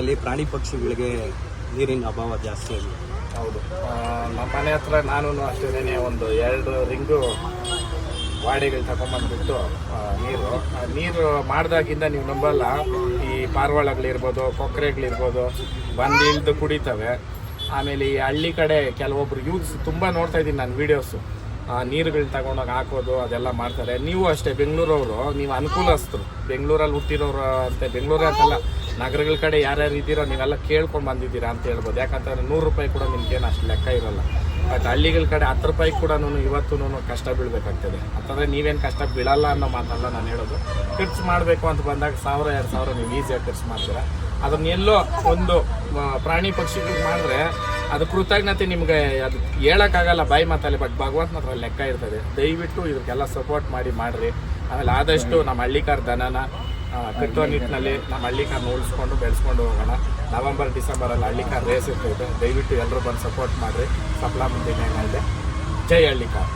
ಅಲ್ಲಿ ಪ್ರಾಣಿ ಪಕ್ಷಿಗಳಿಗೆ ನೀರಿನ ಅಭಾವ ಜಾಸ್ತಿ ಆಗಿದೆ. ಹೌದು. ನಮ್ಮ ಮನೆ ಹತ್ರ ನಾನು ಅಷ್ಟೇನೆ ಒಂದು ಎರಡು ರಿಂಗು ವಾಡಿಗಳು ತಗೊಂಬಂದ್ಬಿಟ್ಟು ನೀರು. ನೀರು ಮಾಡಿದಾಗಿಂದ ನೀವು ನಂಬಲ್ಲ. ಈ ಪಾರ್ವಾಳಗಳಿರ್ಬೋದು ಕೊಕ್ಕರೆಗಳಿರ್ಬೋದು ಬಂದು ಇಳಿದು ಕುಡಿತವೆ. ಆಮೇಲೆ ಈ ಹಳ್ಳಿ ಕಡೆ ಕೆಲವೊಬ್ರು ಯೂಸ್ ತುಂಬ ನೋಡ್ತಾ ಇದ್ದೀನಿ ನಾನು ವೀಡಿಯೋಸು ನೀರುಗಳು ತಗೊಂಡೋಗಿ ಹಾಕೋದು, ಅದೆಲ್ಲ ಮಾಡ್ತಾರೆ. ನೀವು ಅಷ್ಟೇ, ಬೆಂಗಳೂರವರು, ನೀವು ಅನುಕೂಲಸ್ಥರು. ಬೆಂಗಳೂರಲ್ಲಿ ಹುಟ್ಟಿರೋರು ಅಂತ, ಬೆಂಗಳೂರೇ ನಗರಗಳ ಕಡೆ ಯಾರ್ಯಾರು ಇದ್ದೀರೋ ನೀವೆಲ್ಲ ಕೇಳ್ಕೊಂಡು ಬಂದಿದ್ದೀರಾ ಅಂತ ಹೇಳ್ಬೋದು. ಯಾಕಂತಂದ್ರೆ ನೂರು ರೂಪಾಯಿ ಕೂಡ ನಿಮ್ಗೇನು ಅಷ್ಟು ಲೆಕ್ಕ ಇರೋಲ್ಲ. ಬಟ್ ಹಳ್ಳಿಗಳ ಕಡೆ ಹತ್ತು ರೂಪಾಯಿ ಕೂಡ ಇವತ್ತು ಕಷ್ಟ ಬೀಳಬೇಕಾಗ್ತದೆ. ಅಂತಂದರೆ ನೀವೇನು ಕಷ್ಟ ಬೀಳಲ್ಲ ಅನ್ನೋ ಮಾತಲ್ಲ ನಾನು ಹೇಳೋದು. ಖರ್ಚು ಮಾಡಬೇಕು ಅಂತ ಬಂದಾಗ ಸಾವಿರ ಎರಡು ಸಾವಿರ ನೀವು ಈಸಿಯಾಗಿ ಖರ್ಚು ಮಾಡ್ತೀರಾ. ಅದನ್ನೆಲ್ಲೋ ಒಂದು ಪ್ರಾಣಿ ಪಕ್ಷಿಗಳಿಗೆ ಮಾಡಿದ್ರೆ ಅದು ಕೃತಜ್ಞತೆ ನಿಮಗೆ ಅದು ಹೇಳೋಕ್ಕಾಗಲ್ಲ ಬಾಯಿ ಮಾತಲ್ಲಿ ಬಟ್ ಭಗವಂತನ ಹತ್ರ ಲೆಕ್ಕ ಇರ್ತದೆ. ದಯವಿಟ್ಟು ಇದಕ್ಕೆಲ್ಲ ಸಪೋರ್ಟ್ ಮಾಡಿ ಮಾಡಿರಿ. ಆಮೇಲೆ ಆದಷ್ಟು ನಮ್ಮ ಹಳ್ಳಿಕಾರ ದನನ ಕಟ್ಟುವ ನಿಟ್ಟಿನಲ್ಲಿ ನಮ್ಮ ಹಳ್ಳಿ ಕಾರ್ ಉಳಿಸ್ಕೊಂಡು ಬೆಳೆಸ್ಕೊಂಡು ಹೋಗೋಣ. ನವೆಂಬರ್, ಡಿಸೆಂಬರಲ್ಲಿ ಹಳ್ಳಿಕಾರ್ ರೇಸ್ ಇರ್ತೈತೆ. ದಯವಿಟ್ಟು ಎಲ್ಲರೂ ಬಂದು ಸಪೋರ್ಟ್ ಮಾಡಿರಿ. ಸಪ್ಲಾ ಮುಂದಿನ ಏನಿದೆ ಜೈ ಹಳ್ಳಿಕಾರ್